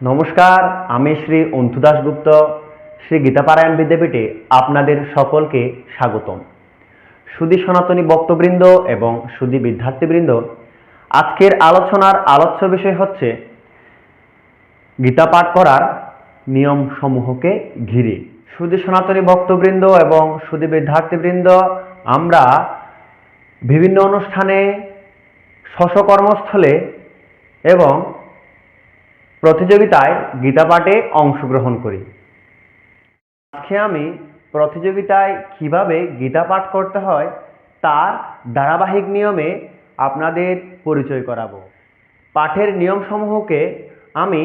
নমস্কার, আমি শ্রী অন্তু দাশগুপ্ত। শ্রী গীতাপারায়ণ বিদ্যাপীঠে আপনাদের সকলকে স্বাগতম। সুদী সনাতনী বক্তবৃন্দ এবং সুদী বিদ্যার্থীবৃন্দ, আজকের আলোচনার আলোচ্য বিষয় হচ্ছে গীতা পাঠ করার নিয়ম সমূহকে ঘিরে। সুদী সনাতনী ভক্তবৃন্দ এবং সুদী বিদ্যার্থীবৃন্দ, আমরা বিভিন্ন অনুষ্ঠানে স্ব কর্মস্থলে এবং প্রতিযোগিতায় গীতা পাঠে অংশগ্রহণ করি। আজকে আমি প্রতিযোগিতায় কীভাবে গীতা পাঠ করতে হয় তার ধারাবাহিক নিয়মে আপনাদের পরিচয় করাবো। পাঠের নিয়মসমূহকে আমি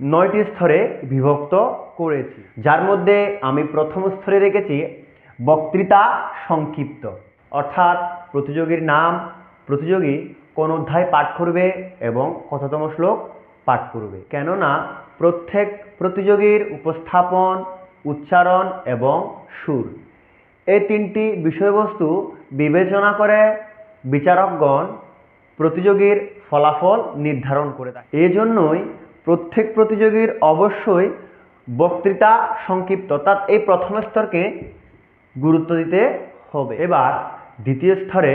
নয়টি স্তরে বিভক্ত করেছি। যার মধ্যে আমি প্রথম স্তরে রেখেছি বক্তৃতা সংক্ষিপ্ত। অর্থাৎ প্রতিযোগীর নাম, প্রতিযোগী কোন অধ্যায় পাঠ করবে এবং কততম শ্লোক পাঠ করবে। কেননা প্রত্যেক প্রতিযোগীর উপস্থাপন, উচ্চারণ এবং সুর। এই তিনটি বিষয়বস্তু বিবেচনা করে বিচারকগণ প্রতিযোগীর ফলাফল নির্ধারণ করে থাকে। এই জন্যই প্রত্যেক প্রতিযোগীর অবশ্যই বক্তৃতা সংক্ষিপ্ত, অর্থাৎ এই প্রথম স্তরকে গুরুত্ব দিতে হবে। এবার দ্বিতীয় স্তরে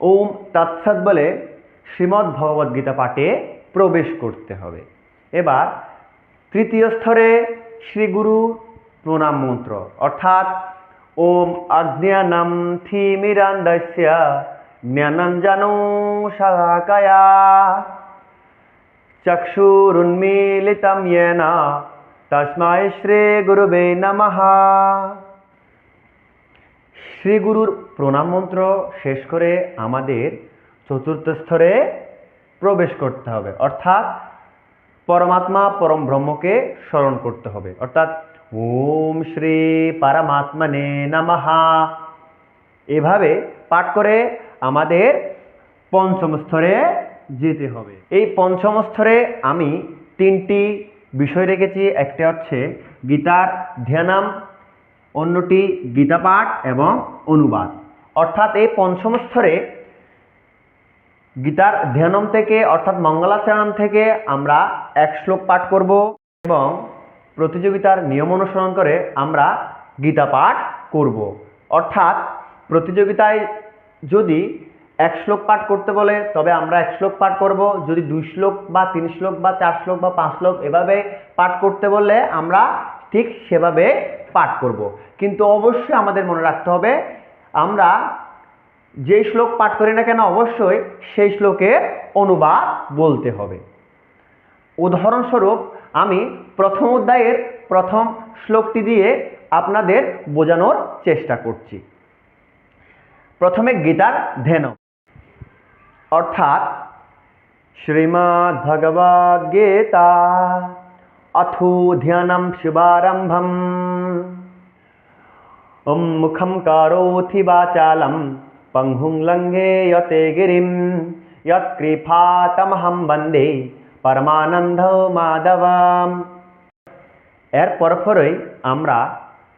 ওম তৎসৎ বলে শ্রীমদ্ ভগবদ্গীতা পাঠে প্রবেশ করতে হবে। এবার তৃতীয় স্তরে শ্রী গুরু প্রণাম মন্ত্র। অর্থাৎ, ওম অজ্ঞানম থিমিরান্দস্য জ্ঞানঞ্জনো শালাকায়া চক্ষুরুন্মীলিতম येन তস্মাই শ্রী গুরুবে নমঃ। শ্রী গুরুর প্রণাম মন্ত্র শেষ করে আমাদের চতুর্থ স্তরে প্রবেশ করতে হবে। অর্থাৎ পরমাত্মা পরম ব্রহ্মকে স্মরণ করতে হবে। অর্থাৎ ওম শ্রী পরমাত্মনে নমহা। এভাবে পাঠ করে আমাদের পঞ্চম স্তরে যেতে হবে। এই পঞ্চম স্তরে আমি তিনটি বিষয় রেখেছি। একটা হচ্ছে গীতার ধ্যানাম, অন্যটি গীতা পাঠ এবং অনুবাদ। অর্থাৎ এই পঞ্চম স্তরে গীতার ধ্যানম থেকে, অর্থাৎ মঙ্গলাচরণ থেকে আমরা এক শ্লোক পাঠ করব এবং প্রতিযোগিতার নিয়ম অনুসরণ করে আমরা গীতা পাঠ করব। অর্থাৎ প্রতিযোগিতায় যদি এক শ্লোক পাঠ করতে বলে, তবে আমরা এক শ্লোক পাঠ করব। যদি দুই শ্লোক বা তিন শ্লোক বা চার শ্লোক বা পাঁচ শ্লোক এভাবে পাঠ করতে বললে আমরা ঠিক সেভাবে পাঠ করব। কিন্তু অবশ্যই আমাদের মনে রাখতে হবে, আমরা যেই শ্লোক পাঠ করি না কেন, অবশ্যই সেই শ্লোকের অনুবাদ বলতে হবে। উদাহরণস্বরূপ, আমি প্রথম অধ্যায়ের প্রথম শ্লোকটি দিয়ে আপনাদের বোঝানোর চেষ্টা করছি। প্রথমে গীতার ধ্যান। অর্থাৎ, শ্রীমদ্ ভগবদ গীতা অথো ধ্যানম শুভারম্ভম মুখম কারোথি বাচালম। পংহুং লঙ্ঘে ইয়তে গিরিম ইয়ৎকৃপাতমহম বন্দে পরমানন্দ মাধবাম এর পরপরই আমরা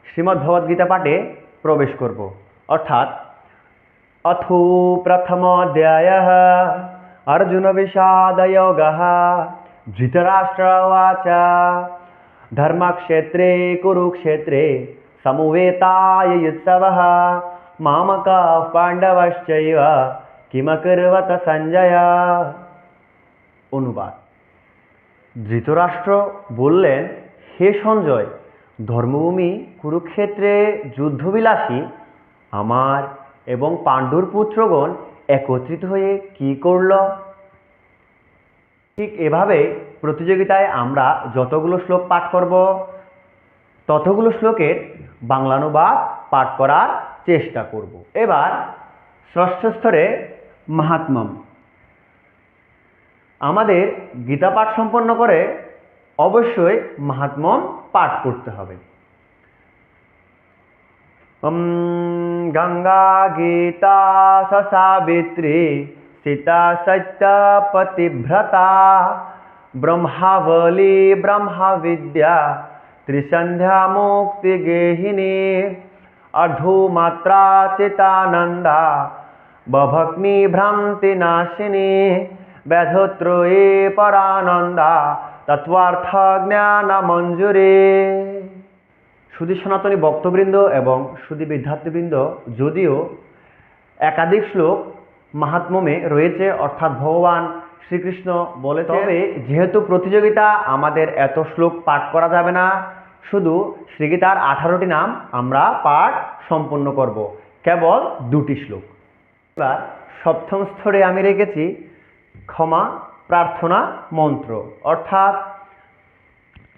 শ্রীমদ্ভগবদ্গীতা পাঠে প্রবেশ করব। অর্থাৎ, অথু প্রথম অধ্যায় অর্জুন বিষাদয়োগ ধৃতরাষ্ট্রওয়াচ ধর্মক্ষেত্রে, কুরুক্ষেত্রে, সমুবেতায় উৎসব মামকাः পাণ্ডবশ্চৈব কিমকর্বত সঞ্জয় অনুবাদ ধৃতরাষ্ট্র বললেন হে সঞ্জয়, ধর্মভূমি, কুরুক্ষেত্রে যুদ্ধবিলাসী, আমার এবং পাণ্ডুর পুত্রগণ একত্রিত হয়ে কি করল? ঠিক এভাবে প্রতিযোগিতায় আমরা যতগুলো শ্লোক পাঠ করব, ততগুলো শ্লোকের বাংলানুবাদ পাঠ করার চেষ্টা করব। এবার ষষ্ঠ স্তরে মাহাত্মম আমাদের গীতা পাঠ সম্পন্ন করে অবশ্যই মাহাত্মম পাঠ করতে হবে। গঙ্গা গীতা সসাবিত্রী সীতা সত্য পতিভ্রতা ব্রহ্মাবলী ব্রহ্মাবিদ্যা ত্রিসন্ধ্যা মুক্তি গেহিনী अधोमात्रा चितानन्दा बभग्निभ्रान्तिनाशिनी ব্যধত্রয়ে পরানন্দা তত্ত্বার্থ জ্ঞান মঞ্জুরে সুধী সনাতনী ভক্তবৃন্দ এবং সুধী বিদ্যার্থীবৃন্দ যদিও একাধিক শ্লোক মাহাত্ম্যমে রয়েছে অর্থাৎ ভগবান শ্রীকৃষ্ণ বলে তবে যেহেতু প্রতিযোগিতা আমাদের এত শ্লোক পাঠ করা যাবে না শুধু শ্রীগীতার আঠারোটি নাম আমরা পাঠ সম্পন্ন করব। কেবল দুটি শ্লোক। এবার সপ্তম স্তরে আমি রেখেছি ক্ষমা প্রার্থনা মন্ত্র। অর্থাৎ,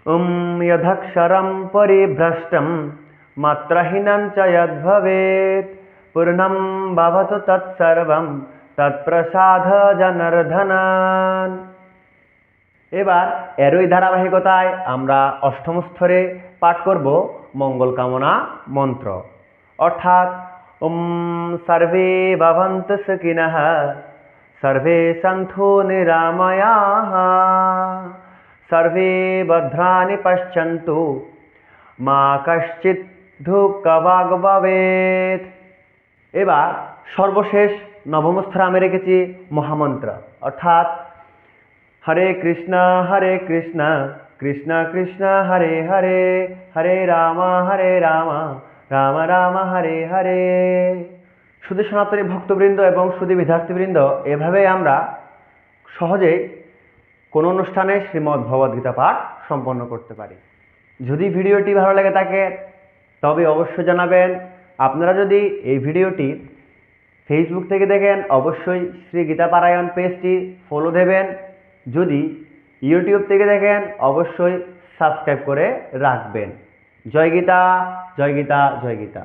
উম যদক্ষরম পরিভ্রষ্টম মাত্রহীনম চ যদ্ভবেৎ, পূর্ণম ভবতু তৎসর্বম এবার এরই ধারাবাহিকতায় আমরা অষ্টম স্তরে পাঠ করব মঙ্গল কামনা মন্ত্র। অর্থাৎ ওম সর্বে ভবন্তু সুখিনঃ, সর্বে সন্থু নিরাময়াঃ, সর্বে ভদ্রাণি পশ্যন্তু, মা কশ্চিৎ ভবেৎ। এবার সর্বশেষ নবম স্তরে আমি রেখেছি মহামন্ত্র। অর্থাৎ হরে কৃষ্ণ হরে কৃষ্ণ কৃষ্ণ কৃষ্ণ, হরে হরে হরে রাম হরে রাম রাম রাম, হরে হরে। শুধু সনাতনী ভক্তবৃন্দ এবং শুধু বিদ্যার্থীবৃন্দ, এভাবে আমরা সহজেই কোনো অনুষ্ঠানে শ্রীমদ্ ভগবদ্গীতা পাঠ সম্পন্ন করতে পারি। যদি ভিডিওটি ভালো লেগে থাকে, তবে অবশ্যই জানাবেন, আপনারা যদি এই ভিডিওটি ফেসবুক থেকে দেখেন, অবশ্যই শ্রী গীতা পারায়ণ পেজটি ফলো দেবেন। যদি ইউটিউব থেকে দেখেন অবশ্যই সাবস্ক্রাইব করে রাখবেন। জয় গীতা জয় গীতা জয় গীতা।